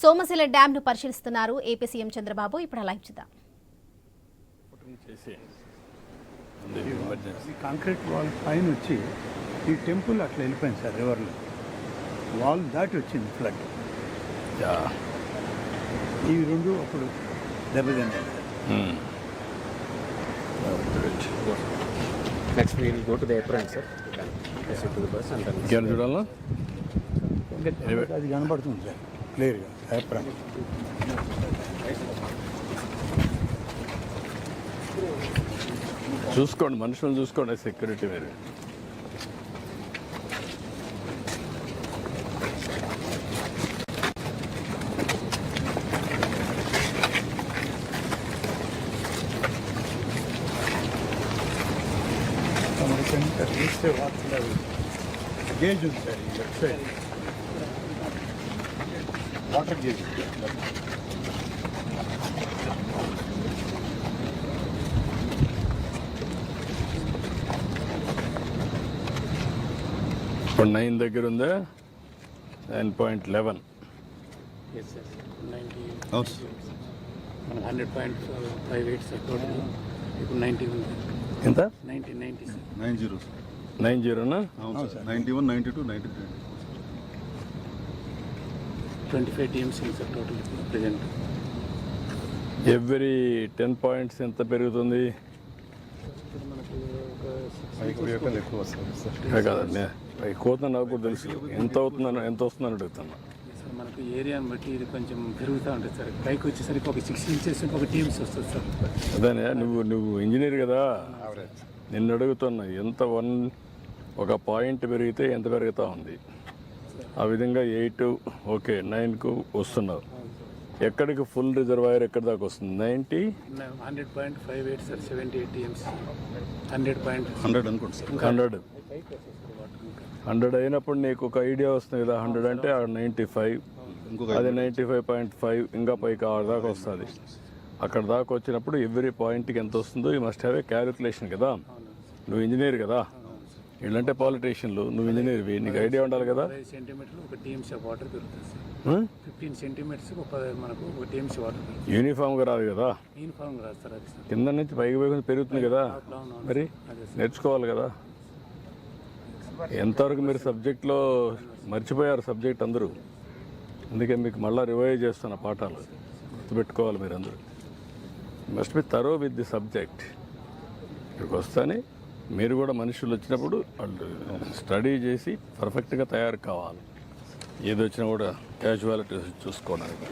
సోమశిల డ్యామ్ను పరిశీలిస్తున్నారు AP CM Chandrababu. ఇప్పుడు live చూద్దాం. కాంక్రీట్ వాల్ పైన వచ్చి ఈ టెంపుల్ అట్లా వెళ్ళిపోయింది సార్ రివర్లో. వాల్ దాటి వచ్చింది ఫ్లడ్ ఈ రెండు అప్పుడు దెబ్బతిన్నాయి. bus and then. ఇంకేమైనా చూడాలా? అది కనబడుతుంది సార్. క్లియర్గా ఏప్రాన్ చూసుకోండి మనుషులను చూసుకోండి సెక్యూరిటీ మీరు చూస్తే వాటర్ గేజ్ Water gauge ఇప్పుడు నైన్ దగ్గర ఉందా nine point eleven hundred point five eight sir total ఇప్పుడు నైంటీ ఉంది. ఎంత? Ninety ninety sir nine zero nine జీరోనా అవును sir ninety one ninety two ninety three twenty five TMC ఉంది sir total present every ten points ఎంత పెరుగుతుంది? కాదండి. ఎక్కువ నాకు కూడా తెలుసు. ఎంత అవుతుందని ఎంత వస్తుందని అడుగుతున్నా. సార్ మనకు ఏరియాని బట్టి ఇది కొంచెం పెరుగుతూ ఉంటుంది సార్. పైకి వచ్చేసరికి ఒక సిక్స్ ఇంచెస్ ఒక టీమ్స్ వస్తుంది సార్. అదేనే నువ్వు నువ్వు ఇంజనీర్ కదా? నిన్ను అడుగుతున్నా ఎంత వన్ ఒక పాయింట్ పెరిగితే ఎంత పెరుగుతూ ఉంది? ఆ విధంగా ఎయిట్ ఓకే నైన్కు వస్తున్నావు ఎక్కడికి ఫుల్ రిజర్వాయర్ ఎక్కడి దాకా వస్తుంది? Ninety hundred point five eight sir seventy eight TMC. Hundred point hundred అనుకోండి సార్. హండ్రెడ్. హండ్రెడ్ అయినప్పుడు నీకు ఒక ఐడియా వస్తుంది కదా హండ్రెడ్ అంటే నైంటీ ఫైవ్. అది నైంటీ ఫైవ్ పాయింట్ ఫైవ్ ఇంకా పైకి ఆరు దాకా వస్తుంది. అక్కడ దాకా వచ్చినప్పుడు ఎవ్రీ పాయింట్కి ఎంత వస్తుందో ఈ మస్ట్ హ్యావ్ ఏ క్యాలిక్యులేషన్ కదా. నువ్వు ఇంజనీర్ కదా. వీళ్ళంటే పాలిటీషియన్లు నువ్వు ఇంజనీర్వి నీకు ఐడియా ఉండాలి కదా? పదహైదు సెంటీమీటర్లు ఒక టీఎంసీ వాటర్ పెరుగుతుంది సార్? ఫిఫ్టీన్ సెంటీమీటర్స్ పదహైదు మనకు ఒక టీఎంసీ వాటర్ యూనిఫామ్గా రాదు కదా? యూనిఫామ్ రాదు సార్ అది సార్. కింద నుంచి పైకి పైకి పెరుగుతుంది కదా? అవును. మరి అదే సార్. నేర్చుకోవాలి కదా? ఎంతవరకు మీరు సబ్జెక్ట్లో మర్చిపోయారు సబ్జెక్ట్ అందరూ? అందుకే మీకు మళ్ళీ రివైజ్ చేస్తున్న పాఠాలు గుర్తుపెట్టుకోవాలి మీరు అందరూ must be thorough with the subject ఇక్కడికి వస్తానే మీరు కూడా మనుషులు వచ్చినప్పుడు వాళ్ళు స్టడీ చేసి పర్ఫెక్ట్గా తయారు కావాలి. ఏది వచ్చినా కూడా క్యాజువాలిటీ చూసుకోవడానికి.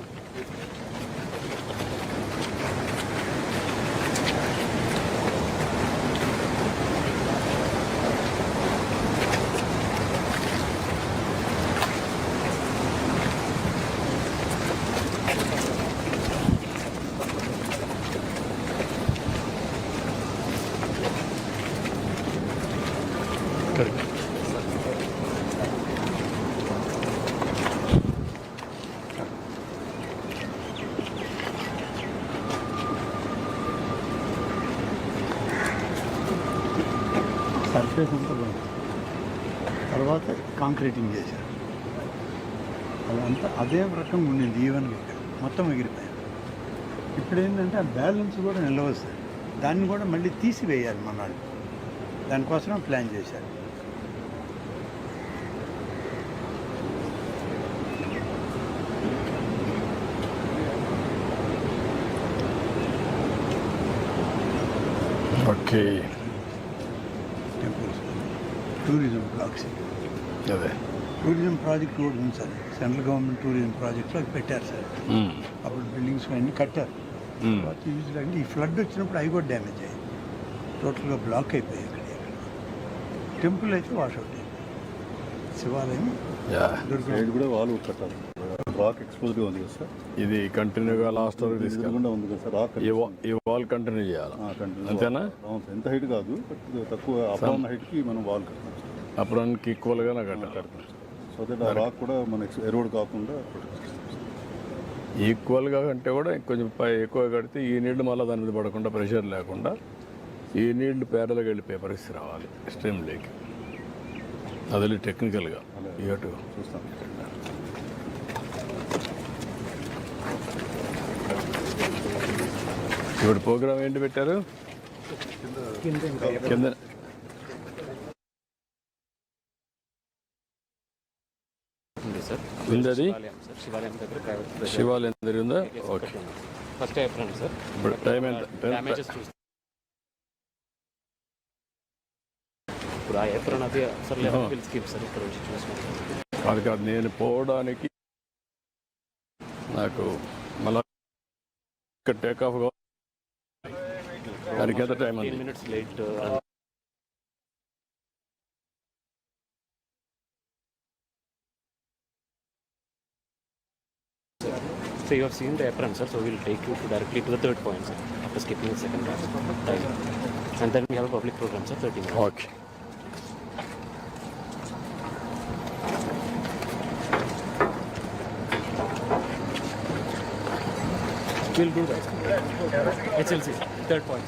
సర్ఫేస్ అంతా బాగుంది తర్వాత కాంక్రీటింగ్ చేశారు. అదంతా అదే రకం ఉండింది ఈవెన్గా మొత్తం ఎగిరిపోయారు. ఇప్పుడు ఏంటంటే ఆ బ్యాలెన్స్ కూడా నిలవస్తుంది. దాన్ని కూడా మళ్ళీ తీసివేయాలి మనాడు దానికోసం ప్లాన్ చేశారు. ఓకే. Tourism blocks. అదే. టూరిజం ప్రాజెక్ట్ కూడా ఉంది సార్. సెంట్రల్ గవర్నమెంట్ టూరిజం ప్రాజెక్ట్లో అది పెట్టారు సార్. అప్పుడు బిల్డింగ్స్ అన్నీ కట్టారు. తర్వాత యూజ్ లేకుండా ఈ ఫ్లడ్ వచ్చినప్పుడు అవి కూడా డ్యామేజ్ అయ్యాయి. టోటల్గా బ్లాక్ అయిపోయాయి ఇక్కడ ఇక్కడ టెంపుల్ అయితే వాషౌట్ అయింది శివాలయం యా. సైడ్ కూడా వాల్ కట్టాలి. రాక్ ఎక్స్పోజ్గా ఉంది కదా సార్? ఇది కంటిన్యూగా లాస్ట్ వరకు తీసుకెళ్ళి ఎదురుగుండా ఉంది కదా సార్? రాక్ ఈ వాల్ కంటిన్యూ చేయాలి. అంతేనా? ఎంత హైట్ కాదు బట్ తక్కువ అప్ ఉన్న హైట్కి మనం వాల్ కట్టాలి సార్. అప్పుడానికి ఈక్వల్గా నాకు కట్టాలి. సో దట్ ఆ రాక్ కూడా మనకి ఎరోడ్ కాకుండా ఈక్వల్గా అంటే కూడా కొంచెం పై ఎక్కువ కడితే ఈ నీళ్ళు మళ్ళీ దాని మీద పడకుండా ప్రెషర్ లేకుండా ఈ నీళ్ళు పేరలుగా వెళ్ళిపోయే పరిస్థితి రావాలి స్ట్రీమ్ లేక్ అది టెక్నికల్గా ఇటు చూస్తాం. ఇప్పుడు ప్రోగ్రామ్ ఏంటి పెట్టారు? కింద. ఉంది శివాలయం దగ్గర ఉందా? ఓకే. ఫస్ట్ ఏప్రిల్ సార్ ఇప్పుడు టైం ఎంత? ఇప్పుడు ఆ ఏప్రిల్ అది సార్ లెవెన్ సార్ ఇక్కడ చూసుకుంటాం కాదు కాదు నేను పోవడానికి నాకు మళ్ళా ఇక్కడ టేక్ ఆఫ్ దానికి ఎంత టైం టెన్ ఉంది minutes late So you have seen the apron, sir. So we'll take you to directly to the third point, sir. After skipping the second part. Right. And then we have a public program, sir. 30 minutes. Okay We'll do that. HLC, third point.